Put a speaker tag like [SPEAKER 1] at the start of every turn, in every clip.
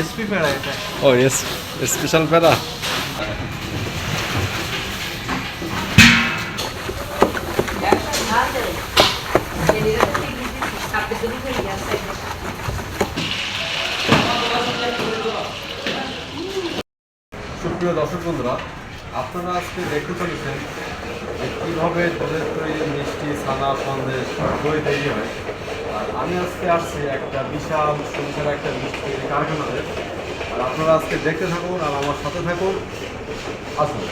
[SPEAKER 1] SP প্যারা এটা
[SPEAKER 2] ও S special প্যারা সুপ্রিয় দর্শক বন্ধুরা আপনারা আজকে দেখতে চলেছেন যে কীভাবে দুধের তৈরি মিষ্টি ছানা সন্দেশ দই তৈরি হয়। আর আমি আজকে আসছি একটা বিশাল সুন্দর একটা মিষ্টি তৈরি কারখানাতে। আর আপনারা আজকে দেখতে থাকুন আর আমার সাথে থাকুন। আসুন।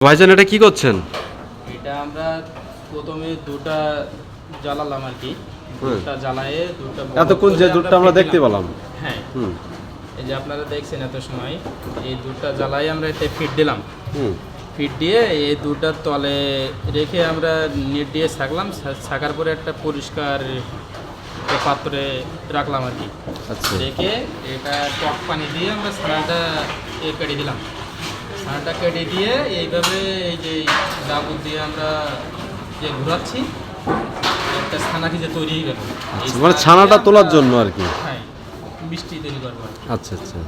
[SPEAKER 2] ভাইজান এটা কি করছেন?
[SPEAKER 3] এটা আমরা প্রথমে দুটা জ্বালালাম আর কি। দুটা জ্বালায়ে দুটা
[SPEAKER 2] এতক্ষণ যে দুধটা আমরা দেখতে। পেলাম।
[SPEAKER 3] হ্যাঁ। এই যে আপনারা দেখছেন এত সময় এই দুধটা জ্বালাই আমরা এতে ফিট দিলাম। ফিট দিয়ে এই দুধটার তলে রেখে আমরা নেট দিয়ে ছাকলাম। ছাকার পরে একটা পরিষ্কার পাত্রে রাখলাম আর কি।
[SPEAKER 2] আচ্ছা।
[SPEAKER 3] রেখে এটা টক পানি দিয়ে আমরা ছানাটা এ কেটে দিলাম। ছানাটা কেটে দিয়ে এইভাবে এই যে ডাবুর দিয়ে আমরা ঘোরাচ্ছি একটা যে তৈরি
[SPEAKER 2] আচ্ছা, মানে ছানাটা তোলার জন্য আর কি।
[SPEAKER 3] হ্যাঁ, মিষ্টি তৈরি করব
[SPEAKER 2] আচ্ছা আচ্ছা।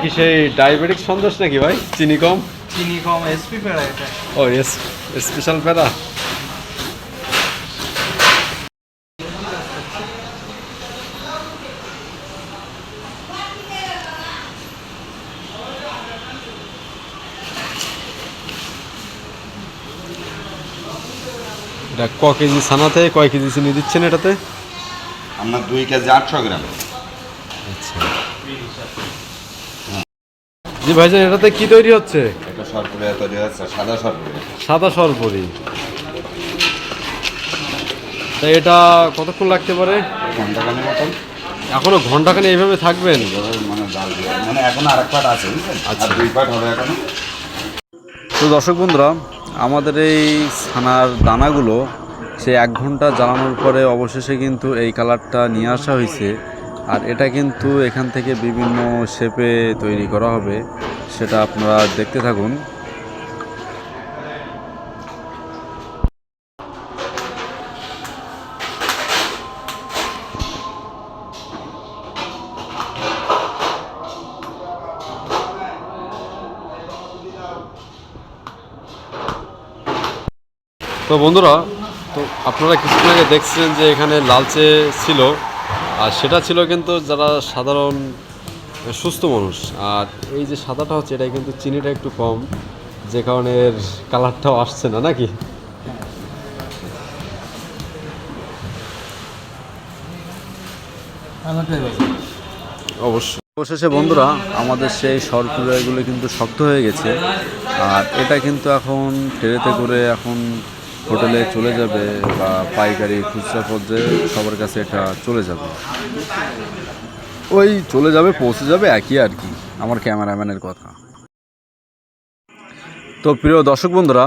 [SPEAKER 4] কি
[SPEAKER 2] সেই ডায়াবেটিক সন্দেশ নাকি ভাই? চিনি কম?
[SPEAKER 1] চিনি কম এসপি পেড়া
[SPEAKER 2] ও স্পেশাল পেড়া এটা ক কেজি ছানাতে কয় কেজি চিনি দিচ্ছেন এটাতে?
[SPEAKER 5] আপনার দুই কেজি আটশো গ্রাম।
[SPEAKER 2] আচ্ছা। জি ভাইজান এটাতে কি তৈরি হচ্ছে?
[SPEAKER 5] এটা সরপুরে তৈরি হচ্ছে সাদা সরপুরে
[SPEAKER 2] সাদা সরবরি তা এটা কতক্ষণ লাগতে পারে?
[SPEAKER 5] ঘন্টাখানের মতন।
[SPEAKER 2] এখনও ঘন্টাখানে এইভাবে থাকবেন?
[SPEAKER 5] মানে দিয়ে মানে এখন আর এক পাট আছে বুঝলেন?
[SPEAKER 2] আচ্ছা।
[SPEAKER 5] আর দুই পাট হবে এখনও।
[SPEAKER 2] তো দর্শক বন্ধুরা আমাদের এই ছানার দানাগুলো সে এক ঘণ্টা জ্বালানোর পরে অবশেষে কিন্তু এই কালারটা নিয়ে আসা হয়েছে। আর এটা কিন্তু এখান থেকে বিভিন্ন শেপে তৈরি করা হবে, সেটা আপনারা দেখতে থাকুন। তো বন্ধুরা, তো আপনারা কিছুদিন আগে দেখছিলেন যে এখানে লালচে ছিল, আর সেটা ছিল কিন্তু যারা সাধারণ সুস্থ মানুষ। আর এই যে সাদাটা হচ্ছে এটা কিন্তু চিনিটা একটু কম, যে কারণে এর কালারটাও আসছে না, নাকি? অবশ্যই। অবশেষে বন্ধুরা, আমাদের সেই সরপুরাগুলো কিন্তু শক্ত হয়ে গেছে, আর এটা কিন্তু এখন ট্রেতে করে এখন হোটেলে চলে যাবে বা পাইকারি খুচরা পর্যায়ে সবার কাছে এটা চলে যাবে। ওই চলে যাবে, পৌঁছে যাবে, একই আর কি, আমার ক্যামেরাম্যানের কথা। তো প্রিয় দর্শক বন্ধুরা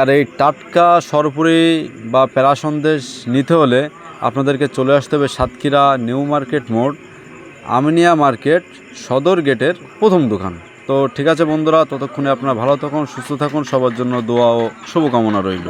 [SPEAKER 2] আর এই টাটকা সরপুরি বা প্যারা সন্দেশ নিতে হলে আপনাদেরকে চলে আসতে হবে সাতক্ষীরা নিউ মার্কেট মোড়, আমিনিয়া মার্কেট সদর গেটের প্রথম দোকান। তো ঠিক আছে বন্ধুরা, ততক্ষণে আপনারা ভালো থাকুন, সুস্থ থাকুন, সবার জন্য দোয়া ও শুভকামনা রইল।